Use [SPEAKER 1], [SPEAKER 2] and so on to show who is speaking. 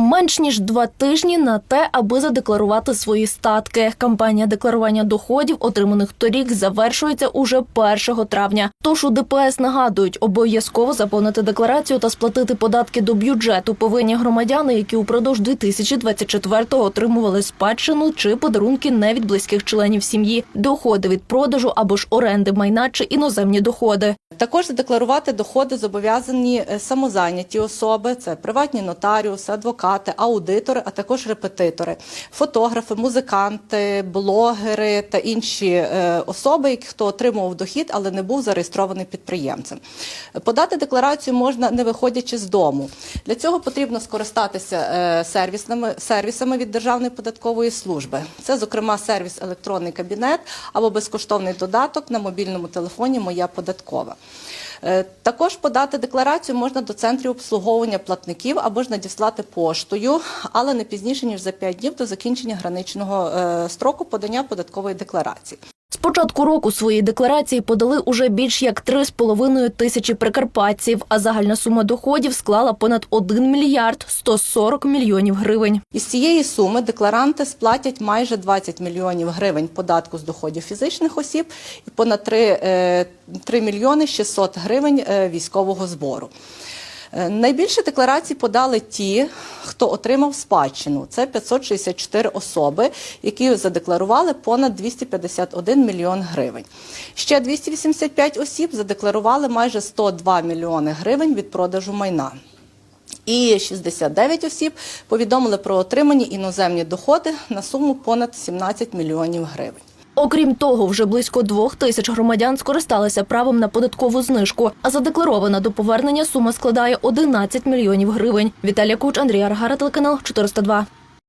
[SPEAKER 1] Менш ніж два тижні на те, аби задекларувати свої статки. Кампанія декларування доходів, отриманих торік, завершується уже 1 травня. Тож у ДПС нагадують, обов'язково заповнити декларацію та сплатити податки до бюджету повинні громадяни, які упродовж 2024-го отримували спадщину чи подарунки не від близьких членів сім'ї, доходи від продажу або ж оренди майна чи іноземні доходи.
[SPEAKER 2] Також задекларувати доходи зобов'язані е, самозайняті особи, це приватні нотаріуси, адвокати, аудитори, а також репетитори, фотографи, музиканти, блогери та інші е, особи, хто отримував дохід, але не був зареєстрований підприємцем. Подати декларацію можна не виходячи з дому. Для цього потрібно скористатися е, сервісними сервісами від Державної податкової служби. Це, зокрема, сервіс електронний кабінет або безкоштовний додаток на мобільному телефоні Моя податкова. Е, Також подати декларацію можна до центрів обслуговування платників або ж надіслати поштою, але не пізніше ніж за 5 днів до закінчення граничного е, строку подання податкової декларації.
[SPEAKER 1] З початку року свої декларації подали уже більш як 3,5 тисячі прикарпатців, а загальна сума доходів склала понад 1 мільярд 140 мільйонів гривень.
[SPEAKER 2] Із цієї суми декларанти сплатять майже 20 мільйонів гривень податку з доходів фізичних осіб і понад 3, е, 3 мільйони 600 гривень е, військового збору. Е, Найбільше декларацій подали ті, хто отримав спадщину. Це 564 особи, які задекларували понад 251 мільйон гривень. Ще 285 осіб задекларували майже 102 мільйони гривень від продажу майна. І 69 осіб повідомили про отримані іноземні доходи на суму понад 17 мільйонів гривень.
[SPEAKER 1] Окрім того, вже близько двох тисяч громадян скористалися правом на податкову знижку, а задекларована до повернення сума складає 11 мільйонів гривень. Віталія Куч, Андрій Аргара, телеканал 402.